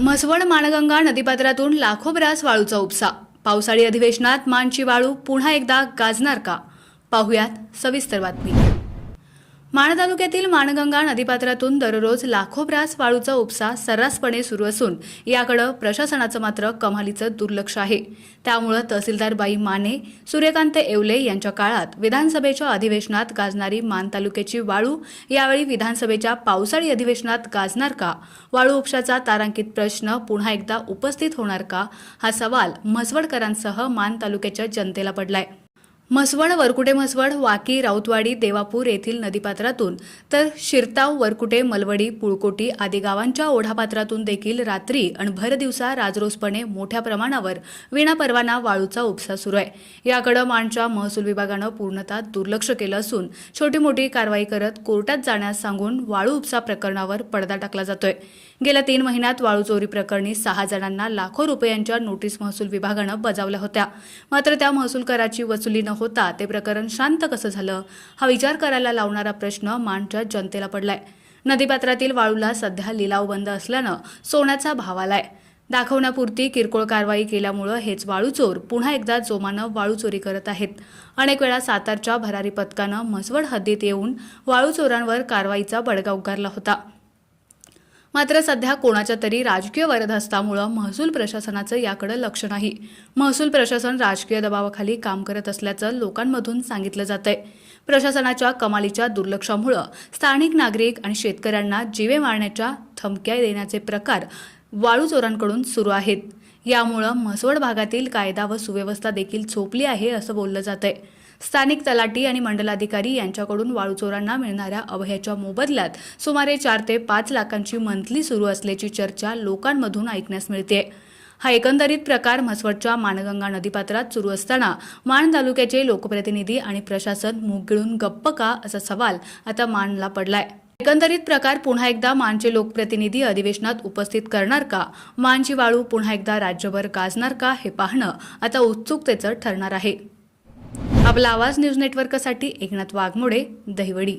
म्हसवड माणगंगा नदीपात्रातून लाखो ब्रास वाळूचा उपसा. पावसाळी अधिवेशनात मानची वाळू पुन्हा एकदा गाजणार का? पाहुयात सविस्तर बातमी. माण तालुक्यातील माणगंगा नदीपात्रातून दररोज लाखो ब्रास वाळूचा उपसा सर्रासपणे सुरू असून याकडे प्रशासनाचं मात्र कमालीचं दुर्लक्ष आहे. त्यामुळं तहसीलदार बाई माने सूर्यकांत येवले यांच्या काळात विधानसभेच्या अधिवेशनात गाजणारी मान तालुक्याची वाळू यावेळी विधानसभेच्या पावसाळी अधिवेशनात गाजणार का? वाळू उपशाचा तारांकित प्रश्न पुन्हा एकदा उपस्थित होणार का? हा सवाल म्हसवडकरांसह मान तालुक्याच्या जनतेला पडलाय. म्हसवण वरकुटे म्हसवड वाकी राऊतवाडी देवापूर येथील नदीपात्रातून तर शिरताव वरकुटे मलवडी पुळकोटी आदी गावांच्या ओढापात्रातून देखील रात्री आणि भरदिवसा राजरोसपणे मोठ्या प्रमाणावर विनापरवाना वाळूचा उपसा सुरू आहे. याकडे माणच्या महसूल विभागानं पूर्णतः दुर्लक्ष केलं असून छोटी मोठी कारवाई करत कोर्टात जाण्यास सांगून वाळू उपसा प्रकरणावर पडदा टाकला जातोय. गेल्या तीन महिन्यात वाळू चोरी प्रकरणी सहा जणांना लाखो रुपयांच्या नोटीस महसूल विभागानं बजावल्या होत्या. मात्र त्या महसूल कराची वसुली न होता ते प्रकरण शांत कसं झालं? हा विचार करायला लावणारा प्रश्न मांडच्या जनतेला पडलाय. नदीपात्रातील वाळूला सध्या लिलाव बंद असल्यानं सोन्याचा भाव आलाय. दाखवण्यापुरती किरकोळ कारवाई केल्यामुळं हेच वाळू चोर पुन्हा एकदा जोमानं वाळू चोरी करत आहेत. अनेक वेळा सातारच्या भरारी पथकानं म्हसवड हद्दीत येऊन वाळू चोरांवर कारवाईचा बडगा उगारला होता. मात्र सध्या कोणाच्या तरी राजकीय वरदहस्तामुळं महसूल प्रशासनाचं याकडे लक्ष नाही. महसूल प्रशासन राजकीय दबावाखाली काम करत असल्याचं लोकांमधून सांगितलं जातंय. प्रशासनाच्या कमालीच्या दुर्लक्षामुळं स्थानिक नागरिक आणि शेतकऱ्यांना जीवे मारण्याच्या धमक्या देण्याचे प्रकार वाळू चोरांकडून सुरू आहेत. यामुळं म्हसवड भागातील कायदा व सुव्यवस्था देखील झोपली आहे असं बोललं जातंय. स्थानिक तलाटी आणि मंडलाधिकारी यांच्याकडून वाळूचोरांना मिळणाऱ्या अभयाच्या मोबदल्यात सुमारे चार ते पाच लाखांची मंथली सुरू असल्याची चर्चा लोकांमधून ऐकण्यास मिळते हा एकंदरीत प्रकार म्हसवडच्या मानगंगा नदीपात्रात सुरू असताना माण तालुक्याचे लोकप्रतिनिधी आणि प्रशासन मुग गिळून गप्प का असा सवाल आता मानला पडलाय. एकंदरीत प्रकार पुन्हा एकदा मानचे लोकप्रतिनिधी अधिवेशनात उपस्थित करणार का? मानची वाळू पुन्हा एकदा राज्यभर गाजणार का? हे पाहणं आता उत्सुकतेचं ठरणार आहे. आपला आवाज न्यूज नेटवर्कसाठी एकनाथ वाघमोडे दहिवडी.